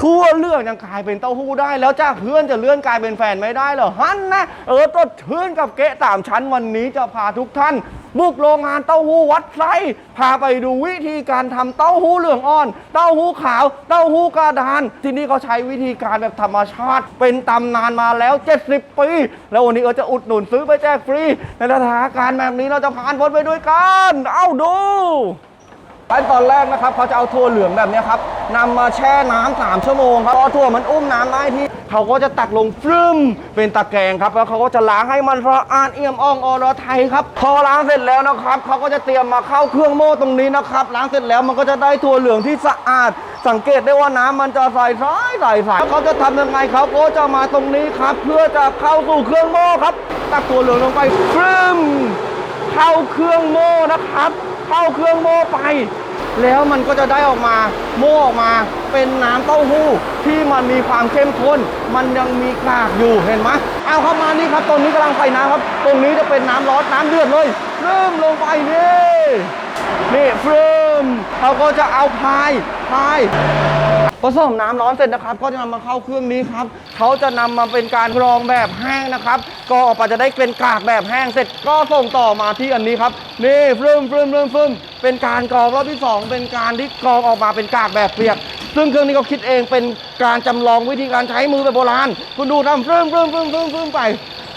ทั่วเรื่องยังกลายเป็นเต้าหู้ได้ แล้วจากเพื่อนจะเลื่อนกลายเป็นแฟนไม่ได้เหรอฮันนะเออต้นชื่นกับเกะสามชั้นวันนี้จะพาทุกท่าน บุกโรงงานเต้าหู้วัดไซพาไปดูวิธีการทำเต้าหู้เหลืองอ่อน เต้าหู้ขาว เต้าหู้กระดาน ที่นี่เขาใช้วิธีการแบบธรรมชาติ เป็นตำนานมาแล้ว 70 ปี แล้ววันนี้เออจะอุดหนุนซื้อไปแจกฟรี ในสถานการณ์แบบนี้เราจะผ่านพ้นไปด้วยกัน เอ้าดู ขั้นตอนแรกนะครับเขาจะเอาถั่วเหลืองแบบนี้ครับนำมาแช่น้ำสามชั่วโมงครับพอถั่วมันอุ้มน้ำได้ที่เขาก็จะตักลงฟรึมเป็นตะแกรงครับแล้วเขาก็จะล้างให้มันสะอาดเอี่ยมอ่องอรไทยครับพอล้างเสร็จแล้วนะครับเขาก็จะเตรียมมาเข้าเครื่องโม่ตรงนี้นะครับล้างเสร็จแล้วมันก็จะได้ถั่วเหลืองที่สะอาด สังเกตได้ว่าน้ำมันจะใสใสใสใสแล้วเขาจะทำยังไงเขาก็จะมาตรงนี้ครับ เพื่อจะเข้าสู่เครื่องโม่ครับ ตักถั่วเหลืองลงไปฟรึมเข้าเครื่องโม่นะครับ เข้าเครื่องโม่ไป แล้วมันก็จะได้ออกมาโม่ออกมาเป็นน้ำเต้าหู้ที่มันมีความเข้มข้น มันยังมีกากอยู่เห็นไหมเอาเข้ามานี่ครับตรงนี้กำลังไฟน้ำครับ ตรงนี้จะเป็นน้ำร้อนน้ำเดือดเลย เริ่มลงไปนี่นี่เฟรึมเขาก็จะเอาพายพาย ผสมน้ำร้อนเสร็จนะครับ ก็จะนำมาเข้าเครื่องนี้ครับเขาจะนำมาเป็นการกรองแบบแห้งนะครับ ก็ออกมาจะได้เป็นกากแบบแห้งเสร็จก็ส่งต่อมาที่อันนี้ครับนี่ฟรึมฟรึมฟรึมฟรึมเป็นการกรองรอบที่ 2 เป็นการที่กรองออกมาเป็นกากแบบเปียก ซึ่งเครื่องนี้เขาคิดเองเป็นการจำลองวิธีการใช้มือแบบโบราณ คุณดูทำฟรึมฟรึมฟรึมฟรึมฟรึมไป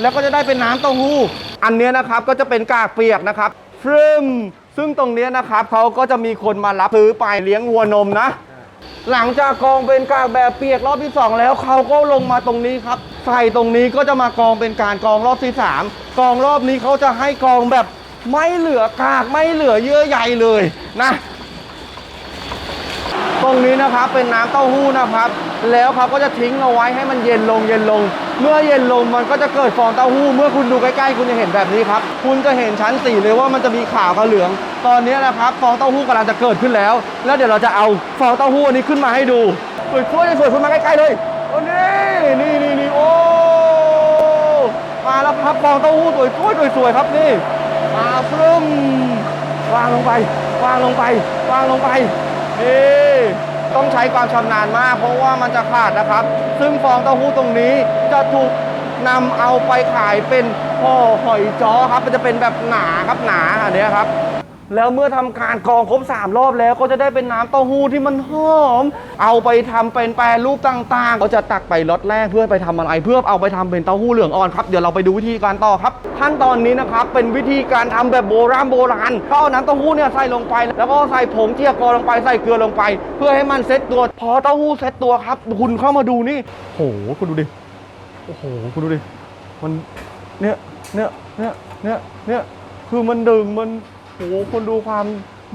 แล้วก็จะได้เป็นน้ำเต้าหู้อันนี้นะครับก็จะเป็นกากเปียกนะครับฟรึมซึ่งตรงนี้นะครับเขาก็จะมีคนมารับซื้อไปเลี้ยงวัวนมนะ หลังจากกองเป็นกากแบบเปียกรอบที่ 2 แล้วเขาก็ลงมาตรงนี้ครับใส่ตรงนี้ก็จะมากองเป็นการกองรอบที่3กองรอบนี้เขาจะให้กองแบบไม่เหลือกากไม่เหลือเยื่อใยเลยนะ ตรงนี้นะครับเป็นน้ำเต้าหู้นะครับ แล้วเขาก็จะทิ้งเอาไว้ให้มันเย็นลงเย็นลง เมื่อเย็นลงมันก็จะเกิดฟองเต้าหู้ เมื่อคุณดูใกล้ๆ คุณจะเห็นแบบนี้ครับ คุณจะเห็นชั้นสีเลยว่ามันจะมีขาวกับเหลือง ตอนนี้นะครับฟองเต้าหู้กำลังจะเกิดขึ้นแล้ว แล้วเดี๋ยวเราจะเอาฟองเต้าหู้อันนี้ขึ้นมาให้ดูสวยสวยๆคุณมาใกล้ๆเลยโอ้นี่นี่นี่นี่โอ้มาแล้วครับฟองเต้าหู้สวยๆสวยๆครับนี่มาฟรึมวางลงไป วางลงไป วางลงไปนี่ ต้องใช้ความชำนาญมาก เพราะว่ามันจะขาดนะครับ ซึ่งฟองเต้าหู้ตรงนี้จะถูกนำเอาไปขายเป็นห่อหอยจ้อครับ มันจะเป็นแบบหนาครับหนาอันเนี้ยครับ แล้วเมื่อทำการกรองครบ 3 รอบแล้วก็จะได้เป็นน้ำเต้าหู้ที่มันหอม เอาไปทำเป็นแปรรูปต่างๆ ก็จะตักไปล็อตแรกเพื่อไปทำอะไรเพื่อเอาไปทำเป็นเต้าหู้เหลืองอ่อนครับเดี๋ยวเราไปดูวิธีการต่อครับขั้นตอนนี้นะครับเป็นวิธีการทำแบบโบราณโบราณก็เอาน้ำเต้าหู้เนี่ยใส่ลงไป แล้วก็ใส่ผงเจียกอลงไปใส่เกลือลงไป เพื่อให้มันเซ็ตตัวพอเต้าหู้เซ็ตตัวครับ คุณเข้ามาดูนี่โหคุณดูดิโอ้โหคุณดูดิมันเนี่ยเนี่ยเนี่ยเนี่ยเนี่ยคือมันดึงมัน หคนดูความ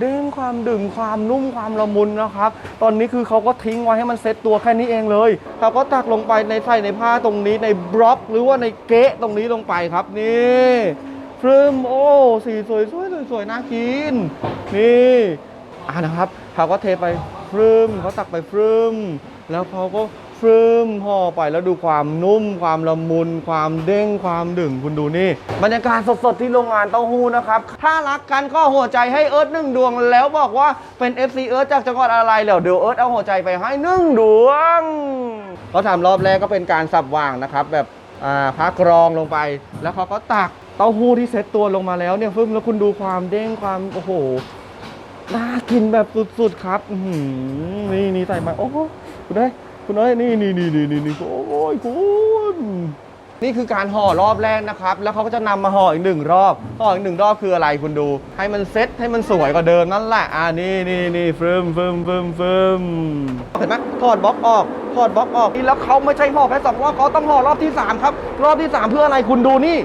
เด้งความดึงความนุ่มความละมุนนะครับ ตอนนี้คือเขาก็ทิ้งไว้ให้มันเซ็ตตัวแค่นี้เองเลยเขาก็ตักลงไปในใส่ในผ้าตรงนี้ในบล็อก หรือว่าในเกะตรงนี้ลงไปครับนี่ฟรึมโอ้สีสวยสวยสวยสวยน่ากิน นี่อ่านะครับเขาก็เทไปฟรึมเขาตักไปฟรึมแล้วเขาก็ ฟรึมห่อไปแล้วดูความนุ่ม ความละมุน ความเด้งความดึงคุณดูนี่ บรรยากาศสดๆที่โรงงานเต้าหู้นะครับ ถ้ารักกันก็หัวใจให้เอิร์ธหนึ่งดวง แล้วบอกว่าเป็น FC เอิร์ธจากจังหวัดอะไรแล้วเดี๋ยวเอิร์ธเอาหัวใจไปให้หนึ่งดวงเขาทำรอบแรกก็เป็นการสับวางนะครับ แบบพักกรองลงไป แล้วเขาก็ตักเต้าหู้ที่เซ็ตตัวลงมาแล้วเนี่ยฟึ่มแล้วคุณดูความเด้งความโอ้โหน่ากินแบบสุดๆครับนี่นี่ใส่มาโอ้โหคุณเอ้ คุณเอ้ยนี่นี่นี่นี่นี่โอ้ยคุณนี่คือการห่อรอบแรกนะครับ แล้วเขาก็จะนำมาห่ออีกหนึ่งรอบห่ออีกหนึ่งรอบคืออะไรคุณดู ให้มันเซ็ตให้มันสวยกว่าเดิมนั่นแหละ อ่านี่นี่นี่ฟึมฟึมฟึมฟึมเห็นไหมถอดบล็อกออกถอดบล็อกออกนี่แล้วเขาไม่ใช่ห่อแค่สองรอบเขาต้องห่อรอบที่สามครับ รอบที่สามเพื่ออะไรคุณดูนี่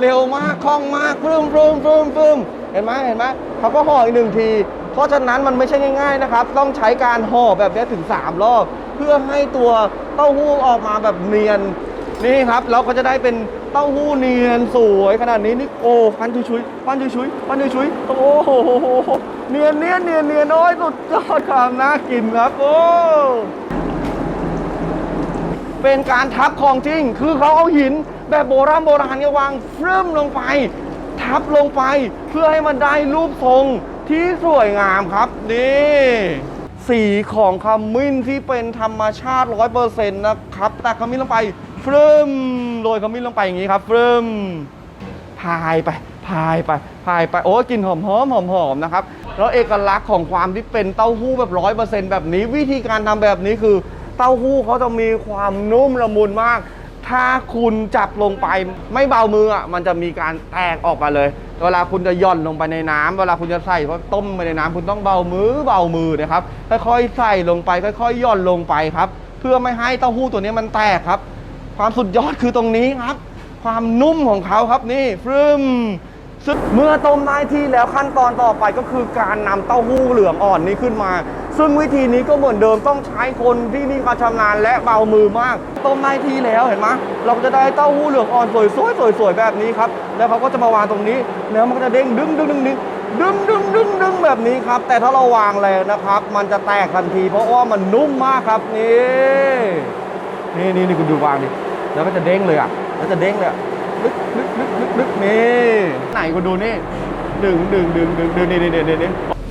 เร็วมากคล่องมากฟึมฟึมฟึมฟึมเห็นไหมเห็นไหมเขาก็ห่ออีกหนึ่งที เพราะฉะนั้นมันไม่ใช่ง่าย ๆนะครับ ต้องใช้การห่อแบบนี้ถึง 3 รอบ พื่อให้ตัวเต้าหู้ออกมาแบบเนียนนี่ครับเราก็จะได้เป็นเต้าหู้เนียนสวยขนาดนี้นี่โอ้ฟันชุยๆฟันชุยๆฟันชุยๆโอ้โหเนียนเนียนเนียนเนียนโอ้ยสุดยอดความน่ากินครับโอ้เป็นการทับของจริง คือเขาเอาหินแบบโบราณโบราณเนี่ยวางเฟิ่มลงไป ทับลงไปเพื่อให้มันได้รูปทรงที่สวยงามครับนี่ สีของขมิ้นที่เป็นธรรมชาติ100%นต์นะครับแตักขมิ้นลงไปฟรึมโรยขมิ้นลงไปอย่างนี้ครับฟรึมพายไปพายไปพายไปโอ้กลิ่นหอมหอมหอมหอมนะครับแล้วเอกลักษณ์ของความที่เป็นเต้าหู้แบบร้อยเปอร์เซ็นต์แบบนี้ วิธีการทำแบบนี้คือ เต้าหู้เขาจะมีความนุ่มละมุนมาก ถ้าคุณจับลงไปไม่เบามืออะมันจะมีการแตกออกมาเลย เวลาคุณจะย่อนลงไปในน้ำเวลาคุณจะใส่ก็ต้มไปในน้ำคุณต้องเบามือเบามือนะครับค่อยๆใส่ลงไป ค่อยๆย่อนลงไปครับ เพื่อไม่ให้เต้าหู้ตัวนี้มันแตกครับ ความสุดยอดคือตรงนี้ครับ ความนุ่มของเขาครับนี่ฟรึม เมื่อต้มได้ที่แล้วขั้นตอนต่อไปก็คือการนำเต้าหู้เหลืองอ่อนนี้ขึ้นมา ซึ่งวิธีนี้ก็เหมือนเดิมต้องใช้คนที่มีความชำนาญและเบามือมาก ต้มได้ที่แล้วเห็นไหมเราก็จะได้เต้าหู้เหลืองอ่อนสวยๆสวยๆแบบนี้ครับแล้วเขาก็จะมาวางตรงนี้แล้วมันก็จะเด้งดึงดึงดึงดึงดึงดึงดึงดึงแบบนี้ครับ แต่ถ้าเราวางแรงนะครับ มันจะแตกทันที เพราะว่ามันนุ่มมากครับนี่นี่นี่นี่คุณดูวางดิแล้วก็จะเด้งเลยอะแล้วจะเด้งเลยอะ ลึกลึกลึกลึกลึกนี่ไหนคุณดูนี่ดึงดึงดึงดึงดึงนี่นี่นี่นี่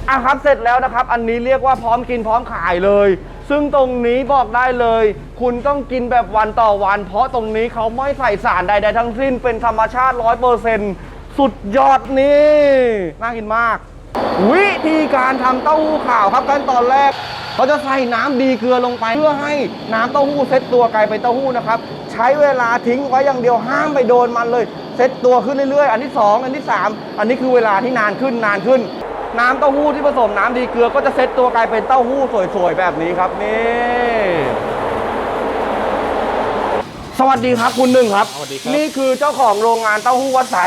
อะครับเสร็จแล้วนะครับ อันนี้เรียกว่าพร้อมกินพร้อมขายเลย ซึ่งตรงนี้บอกได้เลย คุณต้องกินแบบวันต่อวัน เพราะตรงนี้เขาไม่ใส่สารใดๆทั้งสิ้นเป็นธรรมชาติร้อยเปอร์เซ็นต์สุดยอดนี่น่ากินมาก วิธีการทำเต้าหู้ขาวครับขั้นตอนแรกเขาจะใส่น้ำดีเกลือลงไป เพื่อให้น้ำเต้าหู้เซ็ตตัวกลายเป็นเต้าหู้นะครับใช้เวลาทิ้งไว้อย่างเดียวห้ามไปโดนมันเลย เซ็ตตัวขึ้นเรื่อยๆ อันที่ 2 อันที่ 3 อันนี้คือเวลาที่นานขึ้นนานขึ้น น้ำเต้าหู้ที่ผสมน้ำดีเกลือก็จะเซ็ตตัวกลายเป็นเต้าหู้สวยๆ แบบนี้ครับนี่สวัสดีครับคุณหนึ่งครับสวัสดีครับนี่คือเจ้าของโรงงานเต้าหู้วัดไซ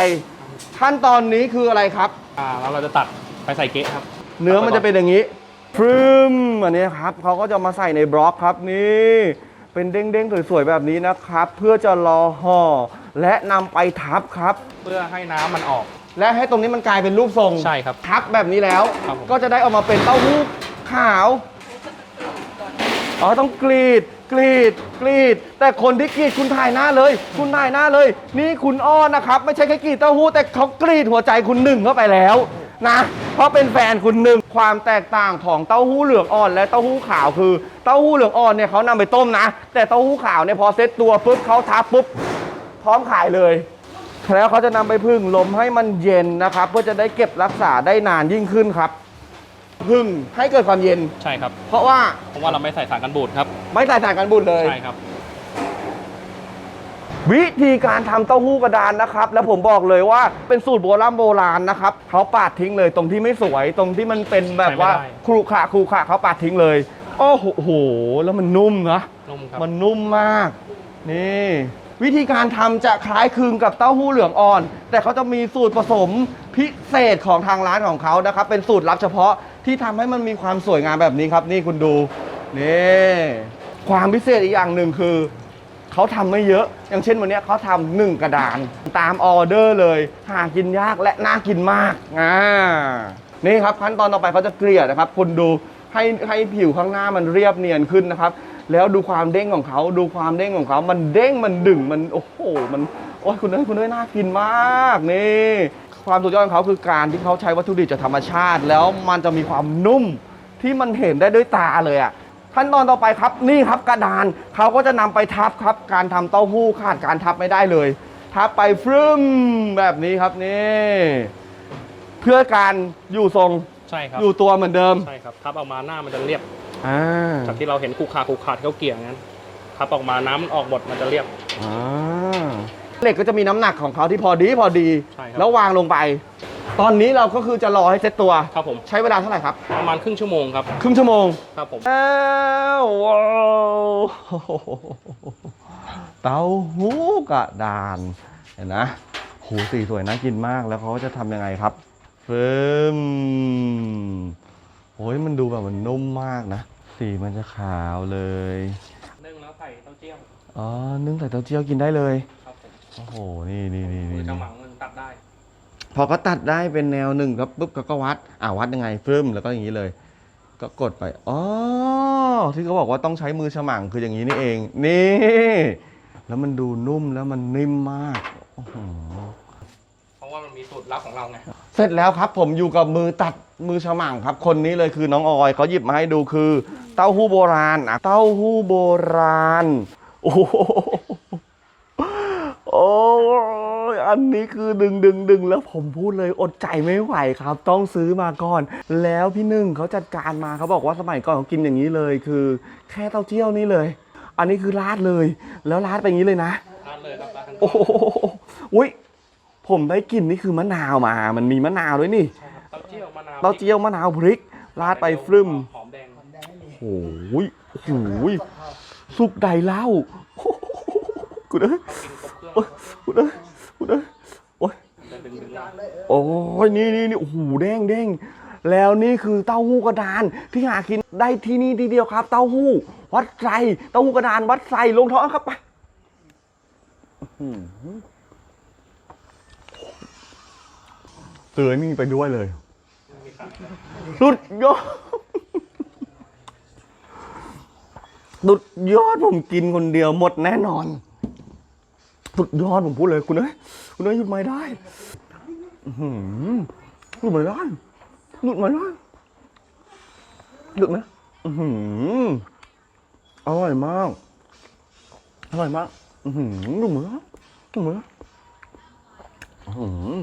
ขั้นตอนนี้คืออะไรครับอ่าแล้วเราจะตัดไปใส่เก๊ะครับ เนื้อมันจะเป็นอย่างนี้ฟรึมอันนี้ครับเขาก็จะมาใส่ในบล็อกครับนี่ เป็นเด้งๆสวยๆแบบนี้นะครับ เพื่อจะรอห่อและนำไปทับครับ เพื่อให้น้ำมันออก และให้ตรงนี้มันกลายเป็นรูปทรงใช่ครับทับแบบนี้แล้ว ครับผม ก็จะได้ออกมาเป็นเต้าหู้ขาว อ๋อต้องกรีดกรีดกรีด แต่คนที่กรีดคุณถ่ายหน้าเลย คุณถ่ายหน้าเลย นี่คุณอ้อนะครับ ไม่ใช่แค่กรีดเต้าหู้แต่เขากรีดหัวใจคุณหนึ่งเข้าไปแล้ว นะ เพราะเป็นแฟนคุณหนึ่งความแตกต่างของเต้าหู้เหลืองอ่อน และเต้าหู้ขาวคือเต้าหู้เหลืองอ่อนเนี่ยเขานำไปต้มนะ แต่เต้าหู้ขาวเนี่ยพอเซ็ตตัวปุ๊บเขาทับปุ๊บพร้อมขายเลยแล้วเขาจะนำไปพึ่งลมให้มันเย็นนะครับ เพื่อจะได้เก็บรักษาได้นานยิ่งขึ้นครับพึ่งให้เกิดความเย็นใช่ครับ เพราะว่าเพราะว่าเราไม่ใส่สารกันบูดครับ ไม่ใส่สารกันบูดเลยใช่ครับ วิธีการทำเต้าหู้กระดานนะครับ แล้วผมบอกเลยว่าเป็นสูตรโบราณโบราณนะครับเขาปาดทิ้งเลยตรงที่ไม่สวยตรงที่มันเป็นแบบว่าใช้ไม่ได้ครุขระครุขระเขาปาดทิ้งเลยโอ้โหแล้วมันนุ่มนะนุ่มครับมันนุ่มมาก นี่ วิธีการทำจะคล้ายคลึงกับเต้าหู้เหลืองอ่อน แต่เขาจะมีสูตรผสมพิเศษของทางร้านของเขานะครับ เป็นสูตรลับเฉพาะที่ทำให้มันมีความสวยงามแบบนี้ครับ นี่คุณดูนี่ความพิเศษอีกอย่างหนึ่งคือ เขาทำไม่เยอะ อย่างเช่นวันเนี้ยเขาทำหนึ่งกระดาน ตามออเดอร์เลย หากินยากและน่ากินมากอ่านี่ครับขั้นตอนต่อไปเขาจะเกลี่ยนะครับ คุณดูให้ให้ผิวข้างหน้ามันเรียบเนียนขึ้นนะครับ แล้วดูความเด้งของเขาดูความเด้งของเขามันเด้งมันดึงมันโอ้โหมันโอ้ยคุณเอ้ยคุณเอ้ยน่ากินมากนี่ ความสุดยอดของเขาคือการที่เขาใช้วัตถุดิบจากธรรมชาติ แล้วมันจะมีความนุ่มที่มันเห็นได้ด้วยตาเลยอะ่ะ ขั้นตอนต่อไปครับนี่ครับกระดานเขาก็จะนำไปทับครับการทำเต้าหู้ขาดการทับไม่ได้เลย ทับไปฟรึมแบบนี้ครับนี่เพื่อการอยู่ทรงใช่ครับอยู่ตัวเหมือนเดิมใช่ครับทับออกมาหน้ามันจะเรียบอ่าจากที่เราเห็นคูขาคูขาที่เขาเกี่ยงงั้นทับออกมาน้ำมันออกหมดมันจะเรียบอ่าเหล็กก็จะมีน้ำหนักของเขาที่พอดีพอดีใช่ครับแล้ววางลงไป ตอนนี้เราก็คือจะรอให้เซ็ตตัว ครับผมใช้เวลาเท่าไหร่ครับ ประมาณครึ่งชั่วโมงครับ ครึ่งชั่วโมง ครับผมแล้วว้าวเต้าหู้กระดานเห็นนะหูสีสวยน่ากินมากแล้วเขาจะทำยังไงครับเฟิมโอ้ยมันดูแบบมันนุ่มมากนะ สีมันจะขาวเลยนึ่งแล้วใส่เต้าเจี้ยวอ๋อนึ่งใส่เต้าเจี้ยวกินได้เลย ครับผมโอ้โหนี่นี่นี่มืนี่อกระหมังมันตัดได้ พอเขาตัดได้เป็นแนวหนึ่งครับปุ๊บเขาก็วัดอ่าวัดยังไงฟึ่มแล้วก็อย่างนี้เลย ก็กดไปอ๋อที่เขาบอกว่าต้องใช้มือฉมังคืออย่างนี้นี่เอง นี่ แล้วมันดูนุ่มแล้วมันนิ่มมากโอ้โหเพราะว่ามันมีสูตรลับของเราไงเสร็จแล้วครับ ผมอยู่กับมือตัดมือฉมังครับ คนนี้เลยคือน้องออยเขาหยิบมาให้ดูคือ เต้าหู้โบราณอะเต้าหู้โบราณโอ้โห โอ้ยอันนี้คือดึงดึงดึงแล้วผมพูดเลยอดใจไม่ไหวครับ ต้องซื้อมาก่อน แล้วพี่หนึ่งเขาจัดการมาเขาบอกว่าสมัยก่อนเขากินอย่างนี้เลย คือแค่เต้าเจี้ยวนี่เลย อันนี้คือราดเลย แล้วราดไปอย่างนี้เลยนะทานเลยครับทานทั้งโอ้โหอุ้ยผมได้กลิ่นนี่คือมะนาวมา มันมีมะนาวด้วยนี่ใช่ครับเต้าเจี้ยวมะนาวเต้าเจี้ยวมะนาวพริกราดไปฟรึมหอมแดงโอ้ยโอ้โหซุปใดเหล้าโอ้โหกูเอ้ยกินครบเครื่อง โอ้ยกูเอ้ยกูเอ้ยโอ้ยจะดึงดึงโอ้ยนี่นี่นี่โอ้โหเด้งเด้งแล้วนี่คือเต้าหู้กระดานที่หากินได้ที่นี่ทีเดียวครับ เต้าหู้ วัดไทรเต้าหู้กระดานวัดไทรลงท้องครับไปอื้อหือเตือนนี่ไปด้วยเลยมีขายสุดยอดสุดยอดผมกินคนเดียวหมดแน่นอน สุดยอดผมพูดเลยคุณเอ้ยคุณเอ้ยหยุดไม่ได้อื้อหือหยุดไม่ได้หยุดไม่ได้หยุดไหมอื้อหืออร่อยมากอร่อยมากอื้อหือดูเหมือนดูเหมือนอื้อหือ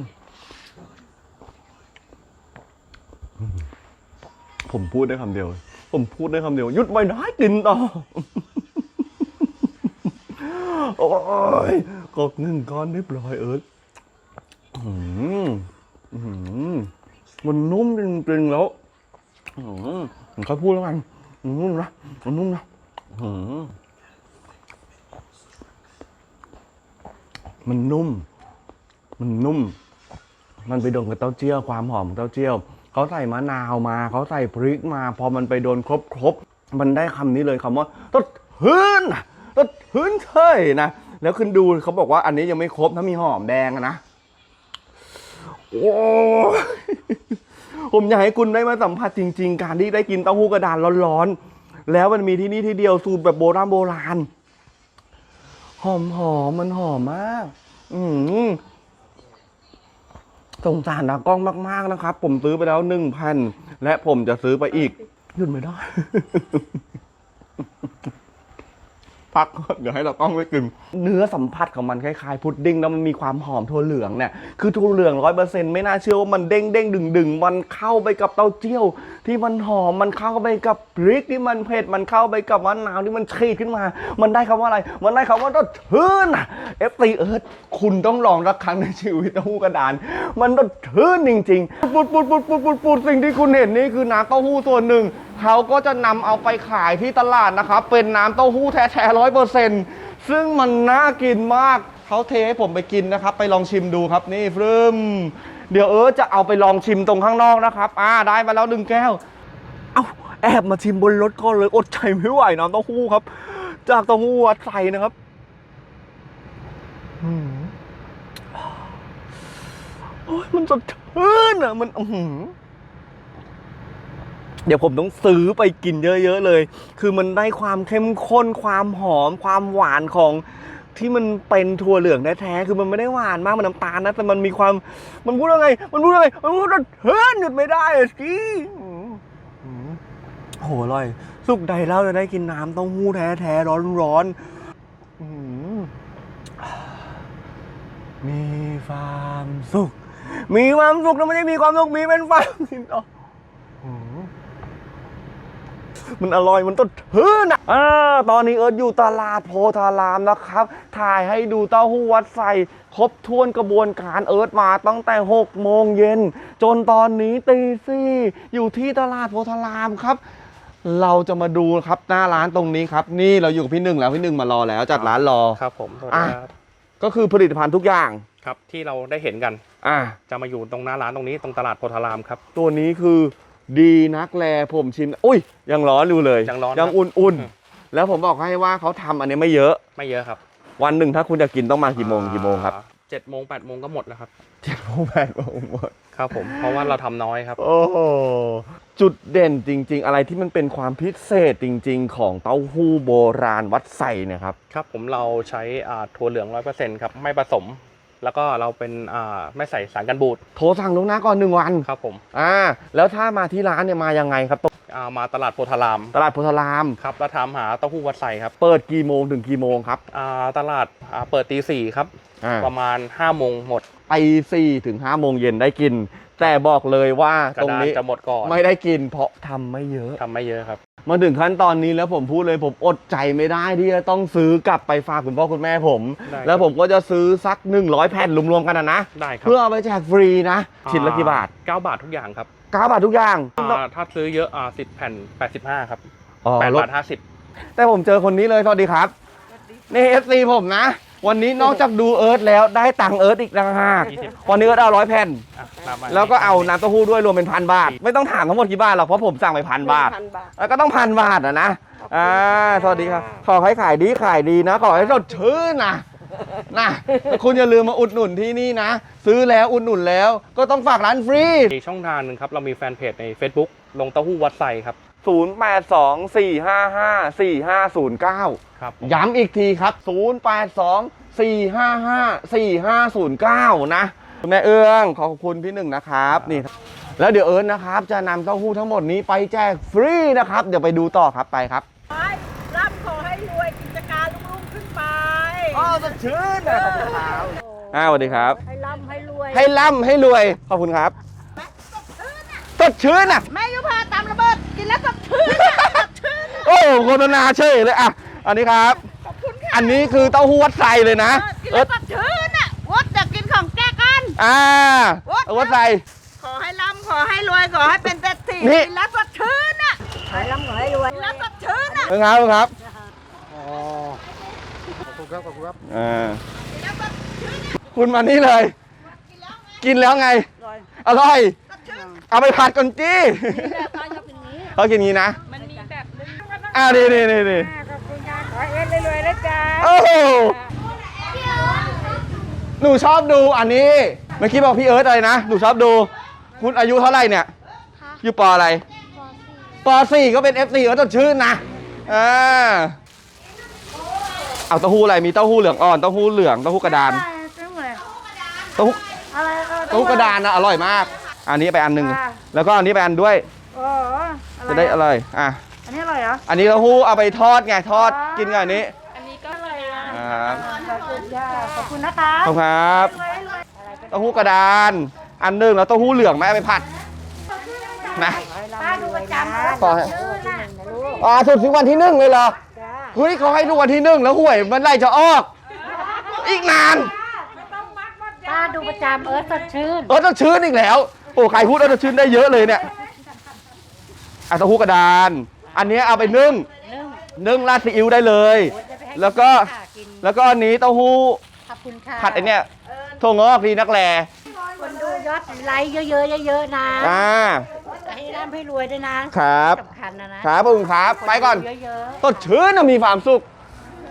ผมพูดได้คำเดียว ผมพูดได้คำเดียวหยุดไม่ได้กินต่อ โอ้ยกบหนึ่งก้อนเรียบร้อยเอิร์ธมันนุ่มจริงๆแล้วอื้อหือผมค่อยพูดแล้วกันมันนุ่มนะมันนุ่มนะมันนุ่ม มันนุ่ม มันไปโดนกับเต้าเจี้ยวความหอมของเต้าเจี้ยวเขาใส่มะนาวมาเขาใส่พริกมา พอมันไปโดนครบครบๆมันได้คำนี้เลยคำว่าตดหืน น่ะตดหืนเท่ยนะ แล้วขึ้นดูเขาบอกว่าอันนี้ยังไม่ครบถ้ามีหอมแดงนะ โอ้ผมอยากให้คุณได้มาสัมผัสจริง ๆ การที่ได้กินเต้าหู้กระดานร้อนๆ แล้วมันมีที่นี่ที่เดียวสูตรแบบโบราณโบราณ หอมหอมๆมันหอมมาก อืมสงสารตากล้องมากๆนะครับ ผมซื้อไปแล้วหนึ่งพันและผมจะซื้อไปอีกหยุดไม่ได้ พักเดี๋ยวให้ตากล้องไปกินเนื้อสัมผัสของมันคล้ายๆพุดดิ้งแล้วมันมีความหอมถั่วเหลืองเนี่ยคือถั่วเหลืองร้อยเปอร์เซ็นต์ไม่น่าเชื่อว่ามันเด้งเด้งดึงดึงมันเข้าไปกับเต้าเจี้ยว ที่มันหอมมันเข้าไปกับพริกที่มันเผ็ดมันเข้าไปกับมะนาวที่มันฉีดขึ้นมา มันได้คำว่าอะไร มันได้คำว่ารสชื่นเอฟซีเอิร์ธคุณต้องลองสักครั้งในชีวิตนะฮู้กระดาน มันรสชื่นจริงๆปุดปุดปุดปุดปุดปุดสิ่งที่คุณเห็นนี่คือน้ำเต้าหู้ส่วนหนึ่ง เขาก็จะนำเอาไปขายที่ตลาดนะครับ เป็นน้ำเต้าหู้แท้ๆร้อยเปอร์เซ็นต์ซึ่งมันน่ากินมาก เขาเทให้ผมไปกินนะครับ ไปลองชิมดูครับนี่ฟรึมเดี๋ยวเออจะเอาไปลองชิมตรงข้างนอกนะครับ อ่าได้มาแล้วหนึ่งแก้ว เอ้าแอบมาชิมบนรถก่อนเลยอดใจไม่ไหวน้ำเต้าหู้ครับ จากเต้าหู้วัดใส่นะครับอืมโอ้ยมันสดชื่นอะมันอื้อหือ เดี๋ยวผมต้องซื้อไปกินเยอะ ๆ เลย คือมันได้ความเข้มข้น ความหอม ความหวานของที่มันเป็นถั่วเหลืองแท้ๆ คือมันไม่ได้หวานมาก มันน้ำตาลนะ แต่มันมีความ มันพูดว่าไง มันพูดว่าไง มันพูดว่าเฮ้ยหยุดไม่ได้อะสิอืมอืมโหอร่อย สุกใดเล่าจะได้กินน้ำเต้าหู้แท้แท้ร้อนๆมีความสุข มีความสุขแล้วไม่ได้มีความสุข มีเป็นความสินต่อ มันอร่อยมันต้นทื่นอะอ่าตอนนี้เอิร์ธอยู่ตลาดโพธารามนะครับ ถ่ายให้ดูเต้าหู้วัดใส่ครบถ้วนกระบวนการเอิร์ธมาตั้งแต่ 6 โมงเย็น จนตอนนี้ตีสี่อยู่ที่ตลาดโพธารามครับ เราจะมาดูครับหน้าร้านตรงนี้ครับ นี่เราอยู่กับพี่หนึ่งแล้วพี่หนึ่งมารอแล้วจัดร้านรอครับผมสวัสอะดีครับก็คือผลิตภัณฑ์ทุกอย่างครับที่เราได้เห็นกัน อะจะมาอยู่ตรงหน้าร้านตรงนี้ตรงตลาดโพธารามครับ ตัวนี้คือ ดีนักแลผมชิม อุ้ย ยังร้อนอยู่เลย ยังร้อนยังครับอุ่นอืมๆแล้วผมบอกให้ว่าเขาทำอันนี้ไม่เยอะ ไม่เยอะครับวันหนึ่งถ้าคุณจะกินต้องมากี่โมงกี่โมงครับอ่าเจ็ดโมงแปดโมงก็หมดแล้วครับ เจ็ดโมงแปดโมงหมด ครับผม เพราะว่าเราทำน้อยครับ โอ้โหจุดเด่นจริง ๆ อะไรที่มันเป็นความพิเศษจริง ๆ ของเต้าหู้โบราณวัดใส่เนี่ยครับ ครับผมเราใช้อ่าถั่วเหลืองร้อยเปอร์เซ็นต์ครับ ไม่ผสม แล้วก็เราเป็นอ่าไม่ใส่สารกันบูดโทรสั่งล่วงหน้าก่อนหนึ่งวันครับผมอ่าแล้วถ้ามาที่ร้านเนี่ยมายังไงครับตรงอ่ามาตลาดโพธารามตลาดโพธาราม ครับแล้วถามหาเต้าหู้วัดไซครับเปิดกี่โมงถึงกี่โมงครับอ่าตลาดอ่าเปิดตีสี่ครับอ่าประมาณ5้าโมงหมด ไปสี่ถึงห้าโมงเย็นได้กิน แต่บอกเลยว่ากระตรงดานนี้จะหมดก่อนไม่ได้กินเพราะทำไม่เยอะทำไม่เยอะครับ มาถึงขั้นตอนนี้แล้วผมพูดเลยผมอดใจไม่ได้ที่จะต้องซื้อกลับไปฝากคุณพ่อคุณแม่ผมได้ครับแล้วผมก็จะซื้อสัก 100 แผ่นรวมๆกันนะนะได้ครับเพื่อเอาไปแจกฟรีนะชิ้นละกี่บาทเก้าบาททุกอย่างครับ 9 บาททุกอย่างอ่าถ้าซื้อเยอะอ่าสิบแผ่นแปดสิบห้าครับอ๋อแปดลดบาทห้าสิบแต่ผมเจอคนนี้เลยสวัสดีครับนี่เอฟซีผมนะ วันนี้นอกจากดูเอิร์ธแล้วได้ตังค์เอิร์ธอีกต่างหากวันนี้เอิร์ธเอาร้อยแผ่น อะน้ำมันแล้วก็เอาน้ำเต้าหู้ด้วยรวมเป็นพันบาท ไม่ต้องถามทั้งหมดกี่บาทหรอกเพราะผมสั่งไปพันบาท พันบาท แล้วก็ต้องพันบาทอะนะ อ่า สวัสดีครับ ขอให้ขายดีขายดีนะ ขอให้สดชื่นนะนะคุณอย่าลืมมาอุดหนุนที่นี่นะ ซื้อแล้วอุดหนุนแล้วก็ต้องฝากร้านฟรีมีช่องทางหนึ่งครับ เรามีแฟนเพจใน Facebook ลงเต้าหู้วัดไซครับ 0 8 2 4 5 5 4 5 0 9 ครับผมย้ำอีกทีครับ 0 8 2 4 5 5 4 5 0 9 นะคุณแม่เอื้องขอบคุณพี่หนึ่งนะครับนี่ครับแล้วเดี๋ยวเอิร์นนะครับ จะนำเต้าหู้ทั้งหมดนี้ไปแจกฟรีนะครับ เดี๋ยวไปดูต่อครับไปครับไปร่ำขอให้รวยกิจการรุ่งๆขึ้นไปอ๋อสดชื่นนะขอบคุณครับอ่าสวัสดีครับ ให้ร่ำให้รวยให้ร่ำให้รวยขอบคุณครับสดชื่นอะ แม่ยุพ อะโอ้โฆษณาเฉยเลยอะอันนี้ครับ ขอบคุณค่ะอันนี้คือเต้าหู้วัดไซเลยนะ กินเอิแล้ร์วธสดชื่นอะวดจะกินของแก้กัน อ่าวัดวัดไซ ขอให้ร่ำขอให้รวยขอให้เป็นเศรษฐีนี่ กินแล้วสดชื่นอะขอให้ร่ำขอให้รวยกินแล้วสดชื่นอะเอิร์ธครับเอิร์ธครับขอบคุณครับขอบคุณครับอ่ากินแล้วสดชื่นอะคุณมานี่เลย กินแล้วไงกินแล้วไง อร่อยสดชื่นเอาไปผัดก่อนจี้แต่ตอนชอบกินนี้เขากินงี้นะมันมีแบบนึง อ่านี่นี่นี่นี่ขอบคุณค่ะขอให้เอ็นรวยๆนะจ๊ะโอ้โหหนูชอบดูอันนี้ เมื่อกี้บอกพี่เอิร์ธอะไรนะ หนูชอบดู คุณอายุเท่าไหร่เนี่ย อยู่ปออะไรปอสี่ก็เป็น FC เอิร์ธสดชื่นนะอ่าเอาเต้าหู้อะไร มีเต้าหู้เหลืองอ่อน เต้าหู้เหลือง เต้าหู้กระดาน เต้าหู้อะไรก็เต้าหู้กระดานนะอร่อยมาก อันนี้ไปอันหนึ่ง แล้วก็อันนี้ไปอันด้วยโอ้อะไรจะได้อร่อย อะอั นนี้อร่อยเหรออันนี้เต้าหู้เอาไปทอดไงทอดกินกับอันนี้ อันนี้ก็อร่อยอะครับขอบคุณค่ะขอบคุณนะคะขอบคุณครับรวยรวยเต้าหู้กระดาน อันหนึ่งแล้วเต้าหู้เหลืองไหมเอาไปผัดนะป้าดูประจำต่อให้ชื่อน่ะลูกอ่าสุดถึงวันที่หนึ่งเลยเหรอจ้าเฮ้ยเขาให้ดูวันที่หนึ่งแล้วหวยมันไรจะออก อีกนานป้าดูประจำเอิร์ธสดชื่นเออต้องชื้นอีกแล้ว โอ้ใครพูดเออต้องชื้นได้เยอะเลยเนี่ยอะเต้าหู้กระดาน อันนี้เอาไปนึ่งนึ่งนึ่งราดซีอิ๊วได้เลย โอ้ยจะไปให้แล้วก็ค่ะกินแล้วก็อันนี้เต้าหู้ขอบคุณค่ะผัดไอเนี้ยถั่วงอกดีนักแลคนดูยอดไลค์เยอะๆเยอะๆนะอ่า ให้ร่ำให้รวยด้วยนะครับ สำคัญนะนะครับผมครับ ไปก่อน คดูเยอะสดชื่นนะมีความสุข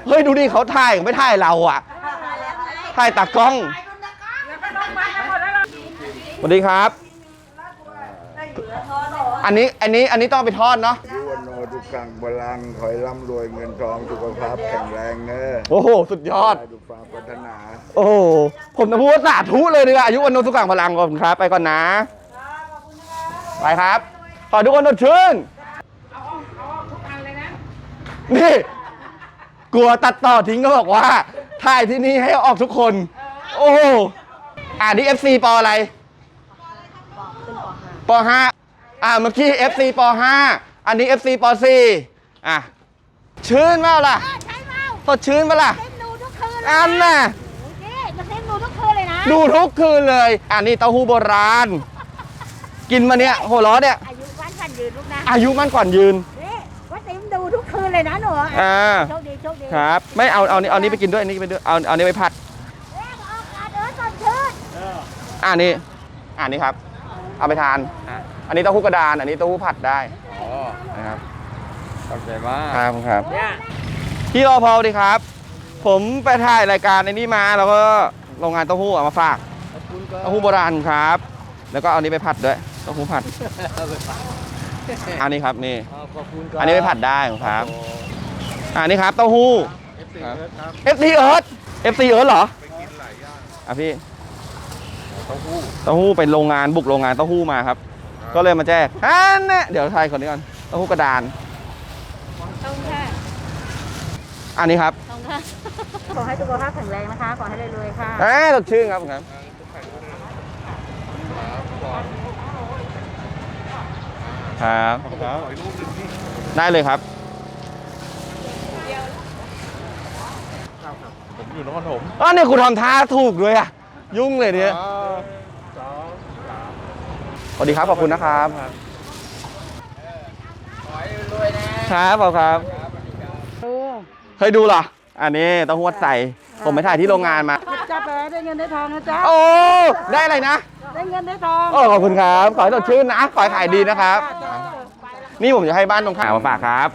เฮ้ย ดูดิเขาถ่ายไม่ถ่ายเราอะ ถ่ายตากล้อง สวัสดีครับ อันนี้ อันนี้ อันนี้ต้องเอาไปทอดเนาะยุวั นโนทุกครั้งบาลังขอให้ร่ำรวยเงินทองสุขภาพแข็งแรงเนอะโอ้โห สุดยอดได้ดูความพัฒนา โอ้โห ผมจะพูดว่าสาธุเลยดีกว่าอายุวันโนสุขังพลังก่อนครับ ไปก่อนนะ ไปครับ ขอทุกคนสดชื่นนี่กลัวตัดต่อทิ้งก็บอกว่าถ่ายที่นี่ให้ออกทุกคน โอ้โหอ่านี่ FC ปออะไรปห้าอ่าเมื่อกี้ FC ปห้า อันนี้ FC ปสี่อะชื่นมากล่ะใช่เปล่าสดชื่นปะล่ะเต้นดูทุกคืนเลยอันน่ะนี่มาเต้นดูทุกคืนเลยนะดูทุกคืนเลย อันนี้เต้าหู้โบราณ กินมาเนี่ยโหร้อเนี่ย อายุวันกันยืนลูกนะอายุมั่นก่อนยืนนี่ว่าเต้นดูทุกคืนเลยนะหนูอ่าโชคดีโชคดีครับ ไม่เอาเอานี้เอานี้ไปกินด้วยอันนี้ไปด้วยเอาเอานี้ไปผัดเอ๊ะมาเอาการเอิร์ธสดชื่นอ่านี่อ่านี่ครับ เอาไปทานอะอันนี้เต้าหู้กระดาน อันนี้เต้าหู้ผัดได้อ๋อ นะครับขอบใจมากครับครับพี่รอพอดีครับ ผมไปถ่ายรายการในนี้มาแล้วก็โรงงานเต้าหู้เอามาฝากขอบคุณครับเต้าหู้โบราณครับ แล้วก็เอานี้ไปผัดด้วยเต้าหู้ผัดอันนี้ครับนี่ขอบคุณครับอันนี้ไปผัดได้ครับอันนี้ครับเต้าหู้ เอฟซีเอิร์ธครับ FC เอิร์ธ FC เอิร์ธเหรออะพี่เต้าหู้เต้าหู้เป็นโรงงานบุกโรงงานเต้าหู้มาครับ ก็เลยมาแจ้งฮันเนี่ยเดี๋ยวทายคนนี้ก่อน เต้าหู้กระดานต้องค่ะอันนี้ครับต้องค่ะ ขอให้สุขภาพแข็งแรงนะคะ ขอให้รวยๆค่ะ เอ้ยสดชื่นครับครับครับได้เลยครับ ผมอยู่นครปฐมอ๋อเนี่ยคุณทำท่าถูกด้วยอะยุ่งเลยเนี่ยสวัสดีครับขอบคุณนะครับ ครับขอบครับเคยดูเหรอ อันนี้เต้องหวดใส่ ผมไปถ่ายที่โรงงานมา จับไปได้เงินได้ทองนะจ๊ะ โอ้ ได้อะไรนะ ได้เงินได้ทองโอ้ขอบคุณครับ ขอให้สดชื่นนะ ขอให้ขายดีนะครับ นี่ผมจะให้บ้านตรงข้ามมาฝากครับ